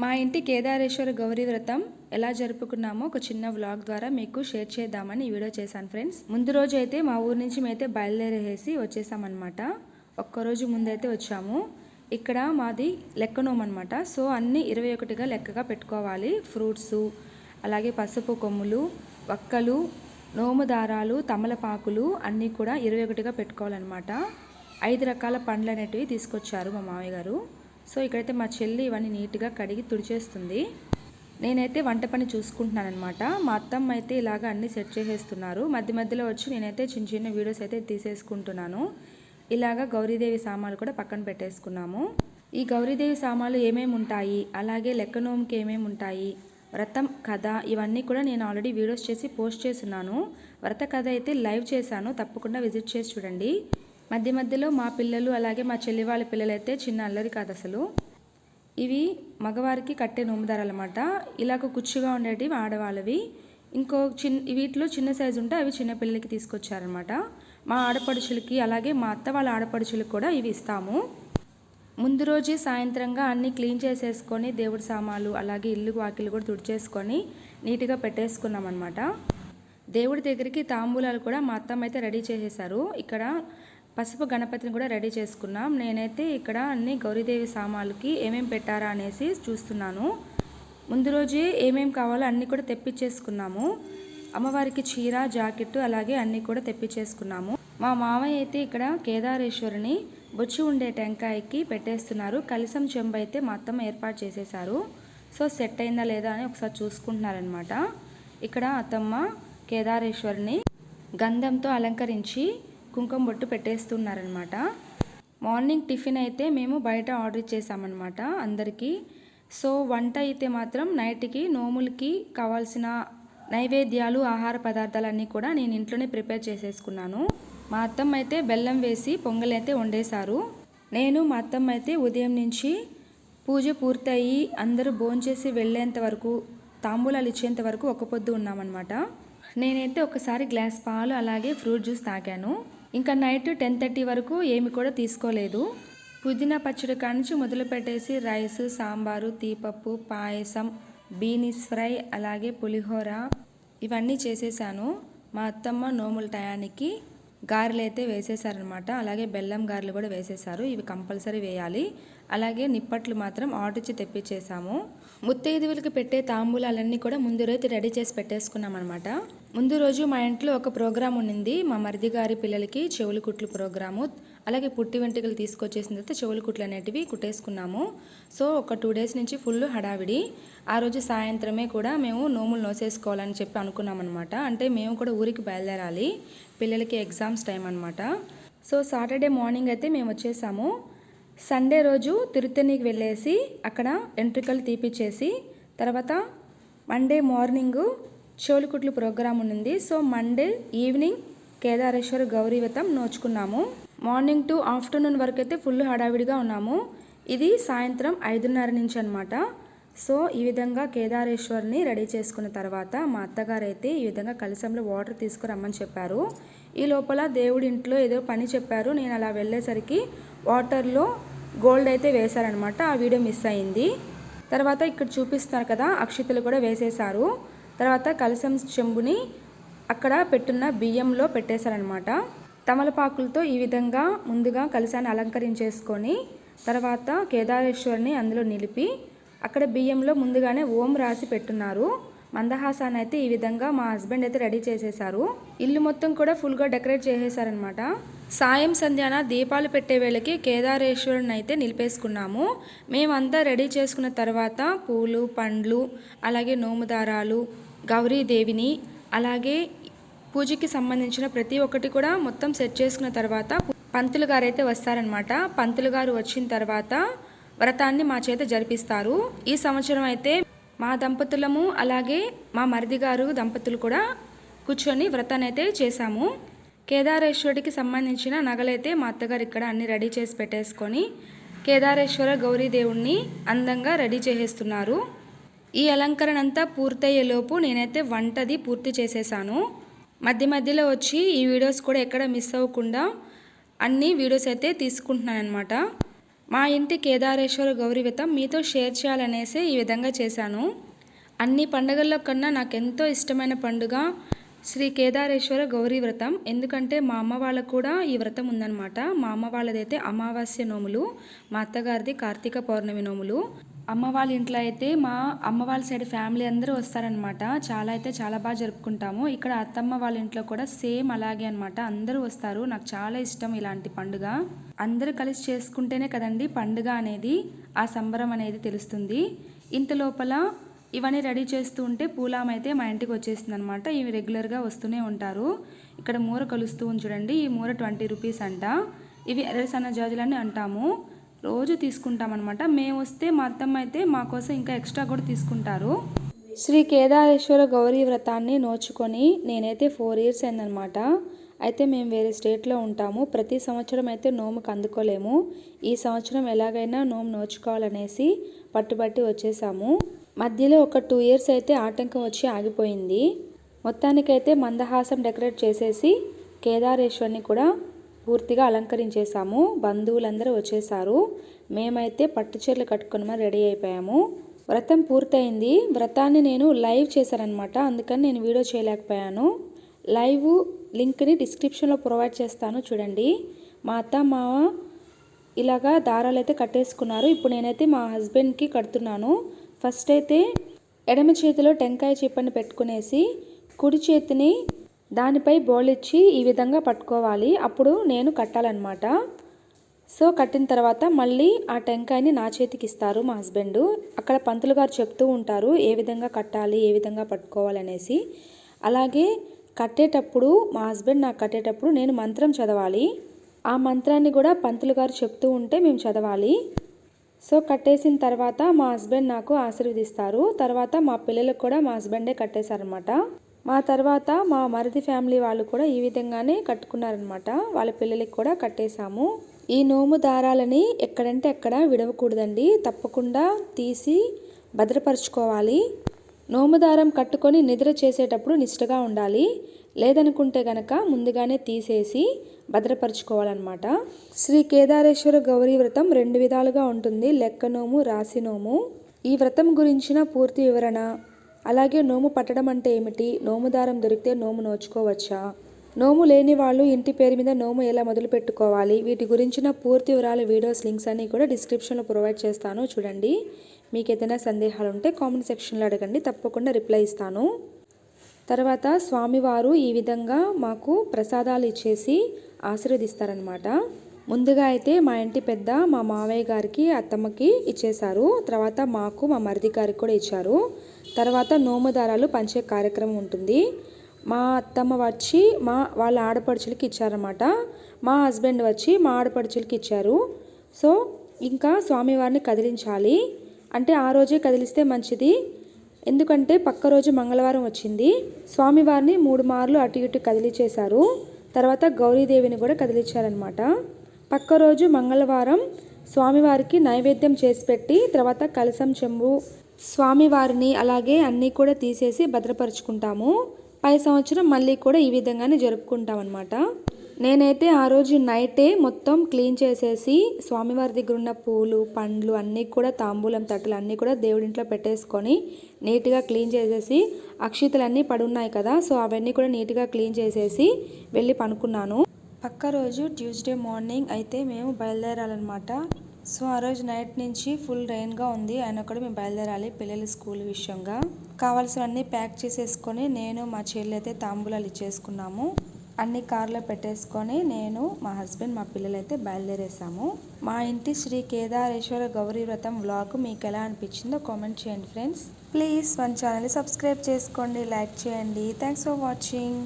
మా ఇంటి కేదారేశ్వర గౌరీ వ్రతం ఎలా జరుపుకున్నామో ఒక చిన్న వ్లాగ్ ద్వారా మీకు షేర్ చేద్దామని ఈ వీడియో చేశాను ఫ్రెండ్స్. ముందు రోజు అయితే మా ఊరు నుంచి మేమైతే బయలుదేరేసి వచ్చేసామన్నమాట. ఒక్కరోజు ముందైతే వచ్చాము. ఇక్కడ మాది లెక్కనోం అనమాట సో అన్నీ ఇరవై ఒకటిగా లెక్కగా పెట్టుకోవాలి. ఫ్రూట్స్ అలాగే పసుపు కొమ్ములు వక్కలు నోము దారాలు తమలపాకులు అన్నీ కూడా ఇరవై ఒకటిగా పెట్టుకోవాలన్నమాట. ఐదు రకాల పండ్లు అనేటివి తీసుకొచ్చారు మా మామయ్య గారు. సో ఇక్కడైతే మా చెల్లి ఇవన్నీ నీట్గా కడిగి తుడిచేస్తుంది. నేనైతే వంట పని చూసుకుంటున్నాను అనమాట మా అత్తమ్మ అయితే ఇలాగ అన్నీ సెట్ చేసేస్తున్నారు. మధ్య మధ్యలో వచ్చి నేనైతే చిన్న చిన్న వీడియోస్ అయితే తీసేసుకుంటున్నాను. ఇలాగ గౌరీదేవి సామాన్లు కూడా పక్కన పెట్టేసుకున్నాము. ఈ గౌరీదేవి సామాన్లు ఏమేమి ఉంటాయి? అలాగే లెక్కనోముకి ఏమేమి ఉంటాయి? వ్రతం కథ ఇవన్నీ కూడా నేను ఆల్రెడీ వీడియోస్ చేసి పోస్ట్ చేస్తున్నాను. వ్రత కథ అయితే లైవ్ చేశాను. తప్పకుండా విజిట్ చేసి చూడండి. మధ్య మధ్యలో మా పిల్లలు అలాగే మా చెల్లి వాళ్ళ పిల్లలైతే చిన్న అల్లరి కాదు అసలు. ఇవి మగవారికి కట్టే నోముదారాలు అనమాట ఇలాగ కుచ్చుగా ఉండేటివి ఆడవాళ్ళవి. ఇంకో చిన్న వీటిలో చిన్న సైజు ఉంటే అవి చిన్న పిల్లలకి తీసుకొచ్చారనమాట మా ఆడపడుచులకి అలాగే మా అత్త వాళ్ళ ఆడపడుచులకు కూడా ఇవి ఇస్తాము. ముందు రోజే సాయంత్రంగా అన్నీ క్లీన్ చేసేసుకొని దేవుడి సామాన్లు అలాగే ఇల్లు వాకిలు కూడా తుడిచేసుకొని నీట్గా పెట్టేసుకున్నాం అనమాట దేవుడి దగ్గరికి తాంబూలాలు కూడా మా అత్తమ్మ అయితే రెడీ చేసేసారు ఇక్కడ పసుపు గణపతిని కూడా రెడీ చేసుకున్నాం. నేనైతే ఇక్కడ అన్ని గౌరీదేవి సామాన్లకి ఏమేమి పెట్టారా అనేసి చూస్తున్నాను. ముందు రోజే ఏమేమి కావాలో అన్నీ కూడా తెప్పించేసుకున్నాము. అమ్మవారికి చీర జాకెట్ అలాగే అన్నీ కూడా తెప్పించేసుకున్నాము. మా మామయ్య అయితే ఇక్కడ కేదారేశ్వరిని బొచ్చు ఉండే టెంకాయకి పెట్టేస్తున్నారు. కలిసం చెంబు అయితే మా అత్తమ్మ ఏర్పాటు చేసేసారు సో సెట్ అయిందా లేదా అని ఒకసారి చూసుకుంటున్నారనమాట ఇక్కడ అత్తమ్మ కేదారేశ్వరిని గంధంతో అలంకరించి కుంకుమ బొట్టు పెట్టేస్తున్నారనమాట మార్నింగ్ టిఫిన్ అయితే మేము బయట ఆర్డర్ చేసామన్నమాట అందరికీ. సో వంట అయితే మాత్రం నైట్కి నోములకి కావాల్సిన నైవేద్యాలు ఆహార పదార్థాలన్నీ కూడా నేను ఇంట్లోనే ప్రిపేర్ చేసేసుకున్నాను. మా అత్తమ్మ అయితే బెల్లం వేసి పొంగల్ అయితే వండేశారు. నేను మా అత్తమ్మ అయితే ఉదయం నుంచి పూజ పూర్తయి అందరూ భోంచేసి వెళ్ళేంత వరకు తాంబూలాలు ఇచ్చేంత వరకు ఒక పొద్దు ఉన్నామన్నమాట. నేనైతే ఒకసారి గ్లాస్ పాలు అలాగే ఫ్రూట్ జ్యూస్ తాగాను. ఇంకా నైట్ టెన్ థర్టీ వరకు ఏమి కూడా తీసుకోలేదు. పుదీనా పచ్చడి కానించి మొదలు పెట్టేసి రైస్ సాంబారు తీపప్పు పాయసం బీనీస్ ఫ్రై అలాగే పులిహోర ఇవన్నీ చేసేసాను. మా అత్తమ్మ నోముల టయానికి గారెలు అయితే వేసేసారనమాట అలాగే బెల్లం గారెలు కూడా వేసేసారు. ఇవి కంపల్సరీ వేయాలి. అలాగే నిప్పట్లు మాత్రం ఆర్డర్ ఇచ్చి తెప్పించేసాము. ముత్తైదువులకి పెట్టే తాంబూలాలన్నీ కూడా ముందు రోజు రెడీ చేసి పెట్టేసుకున్నాం అనమాట ముందు రోజు మా ఇంట్లో ఒక ప్రోగ్రాం ఉండింది మా మరిది గారి పిల్లలకి చెవులు కుట్లు ప్రోగ్రాము. అలాగే పుట్టి వెంట్రుకలు తీసుకొచ్చేసిన తర్వాత చెవులు కుట్లు అనేటివి కుట్టేసుకున్నాము. సో ఒక టూ డేస్ నుంచి ఫుల్ హడావిడి. ఆ రోజు సాయంత్రమే కూడా మేము నోములు నోసేసుకోవాలని చెప్పి అనుకున్నామన్నమాట. అంటే మేము కూడా ఊరికి బయలుదేరాలి. పిల్లలకి ఎగ్జామ్స్ టైం అనమాట సో సాటర్డే మార్నింగ్ అయితే మేము వచ్చేసాము. సండే రోజు తిరుత్తనికి వెళ్ళేసి అక్కడ ఎంట్రికలు తీపిచ్చేసి తర్వాత మండే మార్నింగు చెవులుకుట్లు ప్రోగ్రామ్ ఉంది సో మండే ఈవినింగ్ కేదారేశ్వర గౌరీవతం నోచుకున్నాము. మార్నింగ్ టు ఆఫ్టర్నూన్ వరకు అయితే ఫుల్ హడావిడిగా ఉన్నాము. ఇది సాయంత్రం ఐదున్నర నుంచి అనమాట సో ఈ విధంగా కేదారేశ్వర్ని రెడీ చేసుకున్న తర్వాత మా అత్తగారు అయితే ఈ విధంగా కలశంలో వాటర్ తీసుకురమ్మని చెప్పారు. ఈ లోపల దేవుడి ఇంట్లో ఏదో పని చెప్పారు. నేను అలా వెళ్ళేసరికి వాటర్లో గోల్డ్ అయితే వేశారనమాట ఆ వీడియో మిస్ అయింది. తర్వాత ఇక్కడ చూపిస్తున్నారు కదా అక్షితలు కూడా వేసేశారు. తర్వాత కలసం చెంబుని అక్కడ పెట్టున్న బియ్యంలో పెట్టేశారనమాట తమలపాకులతో ఈ విధంగా ముందుగా కలశాన్ని అలంకరించేసుకొని తర్వాత కేదారేశ్వరిని అందులో నిలిపి అక్కడ బియ్యంలో ముందుగానే ఓం రాసి పెట్టున్నారు. మందహాసాన్ని అయితే ఈ విధంగా మా హస్బెండ్ అయితే రెడీ చేసేసారు ఇల్లు మొత్తం కూడా ఫుల్గా డెకరేట్ చేసేసారనమాట సాయం సంధ్యాన దీపాలు పెట్టే వేళకి కేదారేశ్వరుని అయితే నిలిపేసుకున్నాము. మేమంతా రెడీ చేసుకున్న తర్వాత పూలు పండ్లు అలాగే నోముదారాలు గౌరీదేవిని అలాగే పూజకి సంబంధించిన ప్రతి ఒక్కటి కూడా మొత్తం సెట్ చేసుకున్న తర్వాత పంతులు గారు అయితే వస్తారనమాట పంతులు గారు వచ్చిన తర్వాత వ్రతాన్ని మా చేత జరిపిస్తారు. ఈ సంవత్సరం అయితే మా దంపతులము అలాగే మా మరిది గారు దంపతులు కూడా కూర్చొని వ్రతాన్ని అయితే చేశాము. కేదారేశ్వరుడికి సంబంధించిన నగలైతే మా అత్తగారు ఇక్కడ అన్ని రెడీ చేసి పెట్టేసుకొని కేదారేశ్వర గౌరీదేవుణ్ణి అందంగా రెడీ చేసేస్తున్నారు. ఈ అలంకరణ అంతా పూర్తయ్యేలోపు నేనైతే వంటది పూర్తి చేసేసాను. మధ్య మధ్యలో వచ్చి ఈ వీడియోస్ కూడా ఎక్కడ మిస్ అవ్వకుండా అన్ని వీడియోస్ అయితే తీసుకుంటున్నాను అనమాట మా ఇంటి కేదారేశ్వర గౌరీ వ్రతం మీతో షేర్ చేయాలనేసి ఈ విధంగా చేశాను. అన్ని పండుగల్లో కన్నా నాకు ఎంతో ఇష్టమైన పండుగ శ్రీ కేదారేశ్వర గౌరీ వ్రతం. ఎందుకంటే మా అమ్మ వాళ్ళకు కూడా ఈ వ్రతం ఉందన్నమాట. మా అమ్మ వాళ్ళదైతే అమావాస్య నోములు మా అత్తగారిది కార్తీక పౌర్ణమి నోములు. అమ్మ వాళ్ళ ఇంట్లో అయితే మా అమ్మ వాళ్ళ సైడ్ ఫ్యామిలీ అందరూ వస్తారనమాట చాలా అయితే చాలా బాగా జరుపుకుంటాము. ఇక్కడ అత్తమ్మ వాళ్ళ ఇంట్లో కూడా సేమ్ అలాగే అనమాట అందరూ వస్తారు. నాకు చాలా ఇష్టం ఇలాంటి పండుగ. అందరూ కలిసి చేసుకుంటేనే కదండి పండుగ అనేది ఆ సంబరం అనేది తెలుస్తుంది. ఇంత లోపల ఇవన్నీ రెడీ చేస్తూ ఉంటే పూలాం అయితే మా ఇంటికి వచ్చేసింది అనమాట ఇవి రెగ్యులర్గా వస్తూనే ఉంటారు. ఇక్కడ మూర కలుస్తూ ఉంచుడండి చూడండి. ఈ మూర ట్వంటీ రూపీస్ అంట. ఇవి ఎర్ర సన్న జాజులని అంటాము. రోజు తీసుకుంటాం అనమాట మేము వస్తే మా అత్తమ్మ అయితే మా కోసం ఇంకా ఎక్స్ట్రా కూడా తీసుకుంటారు. శ్రీ కేదారేశ్వర గౌరీ వ్రతాన్ని నోచుకొని నేనైతే ఫోర్ ఇయర్స్ అయిందనమాట అయితే మేము వేరే స్టేట్లో ఉంటాము. ప్రతి సంవత్సరం అయితే నోముకు అందుకోలేము. ఈ సంవత్సరం ఎలాగైనా నోము నోచుకోవాలనేసి పట్టుబట్టి వచ్చేసాము. మధ్యలో ఒక టూ ఇయర్స్ అయితే ఆటంకం వచ్చి ఆగిపోయింది. మొత్తానికైతే మందహాసం డెకరేట్ చేసేసి కేదారేశ్వర్ని కూడా పూర్తిగా అలంకరించేసాము బంధువులందరూ వచ్చేసారు మేమైతే పట్టు చీరలు కట్టుకుని మరి రెడీ అయిపోయాము. వ్రతం పూర్తయింది. వ్రతాన్ని నేను లైవ్ చేశానమాట అందుకని నేను వీడియో చేయలేకపోయాను. లైవ్ లింక్ని డిస్క్రిప్షన్లో ప్రొవైడ్ చేస్తాను చూడండి. మా అత్త మావ ఇలాగా దారాలు అయితే కట్టేసుకున్నారు. ఇప్పుడు నేనైతే మా హస్బెండ్కి కడుతున్నాను. ఫస్ట్ అయితే ఎడమ చేతిలో టెంకాయ చిప్పని పెట్టుకునేసి కుడి చేతిని దానిపై బోలిచ్చి ఈ విధంగా పట్టుకోవాలి. అప్పుడు నేను కట్టాలన్నమాట. సో కట్టిన తర్వాత మళ్ళీ ఆ టెంకాయని నా చేతికి ఇస్తారు మా హస్బెండ్. అక్కడ పంతులు గారు చెప్తూ ఉంటారు ఏ విధంగా కట్టాలి ఏ విధంగా పట్టుకోవాలి అనేసి అలాగే కట్టేటప్పుడు మా హస్బెండ్ నాకు కట్టేటప్పుడు నేను మంత్రం చదవాలి. ఆ మంత్రాన్ని కూడా పంతులు గారు చెప్తూ ఉంటే మేము చదవాలి. సో కట్టేసిన తర్వాత మా హస్బెండ్ నాకు ఆశీర్వదిస్తారు. తర్వాత మా పిల్లలకు కూడా మా హస్బెండే కట్టేశారనమాట మా తర్వాత మా మరిది ఫ్యామిలీ వాళ్ళు కూడా ఈ విధంగానే కట్టుకున్నారనమాట వాళ్ళ పిల్లలకి కూడా కట్టేశాము. ఈ నోము దారాలని ఎక్కడంటే ఎక్కడ విడవకూడదండి. తప్పకుండా తీసి భద్రపరచుకోవాలి. నోము దారం కట్టుకొని నిద్ర చేసేటప్పుడు నిష్ఠగా ఉండాలి. లేదనుకుంటే గనక ముందుగానే తీసేసి భద్రపరచుకోవాలన్నమాట. శ్రీ కేదారేశ్వర గౌరీ వ్రతం రెండు విధాలుగా ఉంటుంది. లెక్క నోము రాసి నోము. ఈ వ్రతం గురించిన పూర్తి వివరణ అలాగే నోము పట్టడం అంటే ఏమిటి? నోము దారం దొరికితే నోము నోచుకోవచ్చా? నోము లేని వాళ్ళు ఇంటి పేరు మీద నోము ఎలా మొదలు పెట్టుకోవాలి? వీటి గురించిన పూర్తి వివరాల వీడియోస్ లింక్స్ అన్నీ కూడా డిస్క్రిప్షన్లో ప్రొవైడ్ చేస్తాను. చూడండి. మీకు ఏదైనా సందేహాలు ఉంటే కామెంట్ సెక్షన్లో అడగండి. తప్పకుండా రిప్లై ఇస్తాను. తర్వాత స్వామివారు ఈ విధంగా మాకు ప్రసాదాలు ఇచ్చేసి ఆశీర్వదిస్తారనమాట ముందుగా అయితే మా ఇంటి పెద్ద మా మావయ్య గారికి అత్తమ్మకి ఇచ్చేశారు. తర్వాత మాకు మా మరిది గారికి కూడా ఇచ్చారు. తర్వాత నోముదారాలు పంచే కార్యక్రమం ఉంటుంది. మా అత్తమ్మ వచ్చి మా వాళ్ళ ఆడపడుచులకి ఇచ్చారన్నమాట. మా హస్బెండ్ వచ్చి మా ఆడపడుచులకి ఇచ్చారు. సో ఇంకా స్వామివారిని కదిలించాలి. అంటే ఆ రోజే కదిలిస్తే మంచిది. ఎందుకంటే పక్క రోజు మంగళవారం వచ్చింది. స్వామివారిని మూడు మార్లు అటు ఇటు కదిలిచేశారు తర్వాత గౌరీదేవిని కూడా కదిలించారనమాట పక్క రోజు మంగళవారం స్వామివారికి నైవేద్యం చేసి పెట్టి తర్వాత కలసం చెంబు. స్వామివారిని అలాగే అన్నీ కూడా తీసేసి భద్రపరుచుకుంటాము. పై సంవత్సరం మళ్ళీ కూడా ఈ విధంగానే జరుపుకుంటాం అనమాట నేనైతే ఆ రోజు నైటే మొత్తం క్లీన్ చేసేసి స్వామివారి దగ్గర ఉన్న పూలు పండ్లు అన్నీ కూడా తాంబూలం తట్టలు అన్నీ కూడా దేవుడింట్లో పెట్టేసుకొని నీట్గా క్లీన్ చేసేసి అక్షితలన్నీ పడున్నాయి కదా సో అవన్నీ కూడా నీట్గా క్లీన్ చేసేసి వెళ్ళి పనుకున్నాను. పక్క రోజు ట్యూస్డే మార్నింగ్ అయితే మేము బయలుదేరాలన్నమాట. సో ఆ రోజు నైట్ నుంచి ఫుల్ రెయిన్గా ఉంది. ఆయన కూడా మేము బయలుదేరాలి పిల్లల స్కూల్ విషయంగా. కావాల్సినవన్నీ ప్యాక్ చేసేసుకొని నేను మా చెల్లి అయితే తాంబూలాలు ఇచ్చేసుకున్నాము. అన్ని కార్లో పెట్టేసుకొని నేను మా హస్బెండ్ మా పిల్లలైతే బయలుదేరేసాము. మా ఇంటి శ్రీ కేదారేశ్వర గౌరీ వ్రతం వ్లాగ్ మీకు ఎలా అనిపించిందో కామెంట్ చేయండి ఫ్రెండ్స్. ప్లీజ్ మన ఛానల్ సబ్స్క్రైబ్ చేసుకోండి లైక్ చేయండి. Thanks for watching.